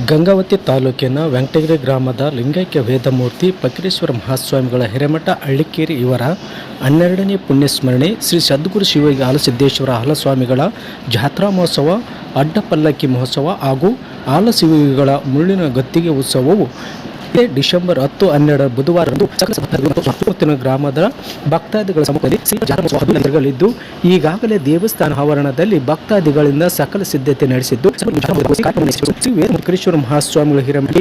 ಗಂಗಾವತಿ ತಾಲೂಕಿನ ವೆಂಕಟಗಿರಿ ಗ್ರಾಮದ ಲಿಂಗೈಕ್ಯ ವೇದಮೂರ್ತಿ ಪಕ್ರೇಶ್ವರ ಮಹಾಸ್ವಾಮಿಗಳ ಹಿರೇಮಠ ಹಳ್ಳಿಕೇರಿ ಇವರ ಹನ್ನೆರಡನೇ ಪುಣ್ಯಸ್ಮರಣೆ ಶ್ರೀ ಸದ್ಗುರು ಶಿವಯೋಗಿ ಆಲಸಿದ್ದೇಶ್ವರ ಹಾಲಸ್ವಾಮಿಗಳ ಜಾತ್ರಾ ಮಹೋತ್ಸವ, ಅಡ್ಡಪಲ್ಲಕ್ಕಿ ಮಹೋತ್ಸವ ಹಾಗೂ ಆಲಸಿವಿಗಳ ಮುಳ್ಳಿನ ಗತ್ತಿಗೆ ಉತ್ಸವವು ಇದೇ ಡಿಸೆಂಬರ್ ಹತ್ತು, ಹನ್ನೆರಡು ಬುಧವಾರದಂದು ಗ್ರಾಮದ ಭಕ್ತಾದಿಗಳ ಸಮ್ಮುಖದಲ್ಲಿ ಈಗಾಗಲೇ ದೇವಸ್ಥಾನ ಆವರಣದಲ್ಲಿ ಭಕ್ತಾದಿಗಳಿಂದ ಸಕಲ ಸಿದ್ಧತೆ ನಡೆಸಿದ್ದು ಶ್ರೀ ಮಹಾಸ್ವಾಮಿಗಳು ಹಿರೇಮಠ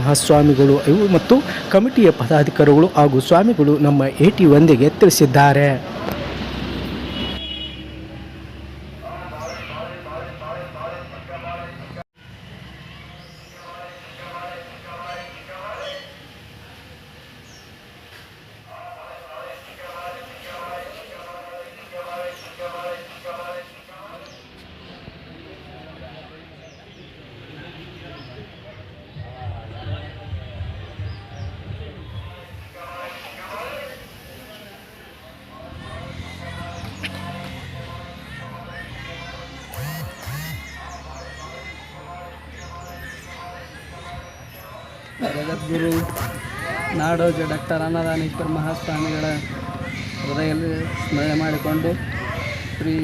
ಮಹಾಸ್ವಾಮಿಗಳು ಮತ್ತು ಕಮಿಟಿಯ ಪದಾಧಿಕಾರಿಗಳು ಹಾಗೂ ಸ್ವಾಮಿಗಳು ನಮ್ಮ ಎಟಿ ಒಂದಿಗೆ ತಿಳಿಸಿದ್ದಾರೆ. ಜಗದ್ಗುರು ನಾಡೋಜ ಡಾಕ್ಟರ್ ಅನ್ನದಾನೇಶ್ವರ ಮಹಾಸ್ವಾಮಿಗಳ ಹೃದಯದಲ್ಲಿ ಸ್ಮರಣೆ ಮಾಡಿಕೊಂಡು ಶ್ರೀ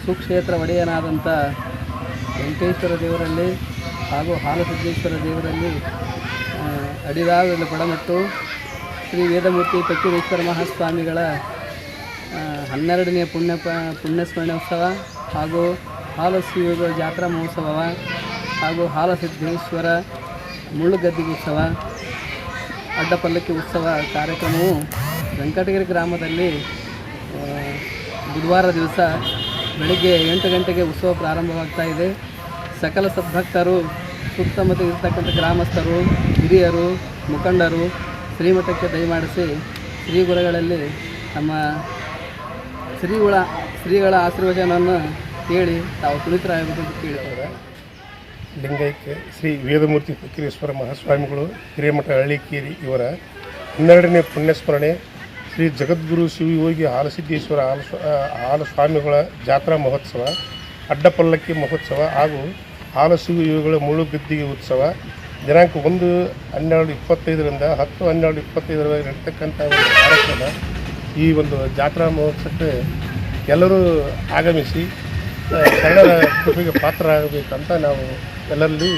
ಸುಕ್ಷೇತ್ರ ಒಡೆಯನಾದಂಥ ವೆಂಕಟೇಶ್ವರ ದೇವರಲ್ಲಿ ಹಾಗೂ ಹಾಲಸಿದ್ದೇಶ್ವರ ದೇವರಲ್ಲಿ ಅಡಿದಾದಲ್ಲಿ ಪಡಮಟ್ಟು ಶ್ರೀ ವೇದಮೂರ್ತಿ ಪಕ್ಕೀರೇಶ್ವರ ಮಹಾಸ್ವಾಮಿಗಳ ಹನ್ನೆರಡನೇ ಪುಣ್ಯ ಪ ಪುಣ್ಯಸ್ಮರಣೆ ಉತ್ಸವ ಹಾಗೂ ಹಾಲಸಿಯುಗ ಜಾತ್ರಾ ಮಹೋತ್ಸವ ಹಾಗೂ ಹಾಲಸಿದ್ದೇಶ್ವರ ಮುಳ್ಳುಗದ್ದಿಗೆ ಉತ್ಸವ, ಅಡ್ಡಪಲ್ಲಕ್ಕಿ ಉತ್ಸವ ಕಾರ್ಯಕ್ರಮವು ವೆಂಕಟಗಿರಿ ಗ್ರಾಮದಲ್ಲಿ ಬುಧವಾರ ದಿವಸ ಬೆಳಿಗ್ಗೆ ಎಂಟು ಗಂಟೆಗೆ ಉತ್ಸವ ಪ್ರಾರಂಭವಾಗ್ತಾ ಇದೆ. ಸಕಲ ಸದ್ಭಕ್ತರು ಸುತ್ತಮುತ್ತ ಇರ್ತಕ್ಕಂಥ ಗ್ರಾಮಸ್ಥರು, ಹಿರಿಯರು, ಮುಖಂಡರು ಶ್ರೀಮಠಕ್ಕೆ ದಯಮಾಡಿಸಿ ಶ್ರೀ ಗುರುಗಳಲ್ಲಿ ನಮ್ಮ ಶ್ರೀಗಳ ಶ್ರೀಗಳ ಆಶೀರ್ವಚನವನ್ನು ಕೇಳಿ ತಾವು ಪುನೀತರಾಗಬೇಕು ಅಂತ ಕೇಳಿದ್ದಾರೆ ಲಿಂಗೈಕ್ಯ ಶ್ರೀ ವೇದಮೂರ್ತಿ ಫಕೀರೇಶ್ವರ ಮಹಾಸ್ವಾಮಿಗಳು, ಹಿರೇಮಠ ಹಳ್ಳಿಕೇರಿ ಇವರ ಹನ್ನೆರಡನೇ ಪುಣ್ಯಸ್ಮರಣೆ ಶ್ರೀ ಜಗದ್ಗುರು ಶಿವಯೋಗಿ ಹಾಲಸಿದ್ದೇಶ್ವರ ಹಾಲ ಹಾಲಸ್ವಾಮಿಗಳ ಜಾತ್ರಾ ಮಹೋತ್ಸವ, ಅಡ್ಡಪಲ್ಲಕ್ಕಿ ಮಹೋತ್ಸವ ಹಾಗೂ ಹಾಲಸಿವಿಯೋಗಿಗಳ ಮುಳುಗದ್ದಿಗೆ ಉತ್ಸವ. ದಿನಾಂಕ ಒಂದು ಹನ್ನೆರಡು ಇಪ್ಪತ್ತೈದರಿಂದ ಹತ್ತು ಹನ್ನೆರಡು ಇಪ್ಪತ್ತೈದರವರೆಗೆ ನಡೀತಕ್ಕಂಥ ಒಂದು ಕಾರ್ಯಕ್ರಮ ಈ ಒಂದು ಜಾತ್ರಾ ಮಹೋತ್ಸವಕ್ಕೆ ಎಲ್ಲರೂ ಆಗಮಿಸಿ ಆ, ಕೃಷಿಗೆ ಪಾತ್ರ ಆಗಬೇಕಂತ ನಾವು ಎಲ್ಲರಲ್ಲಿ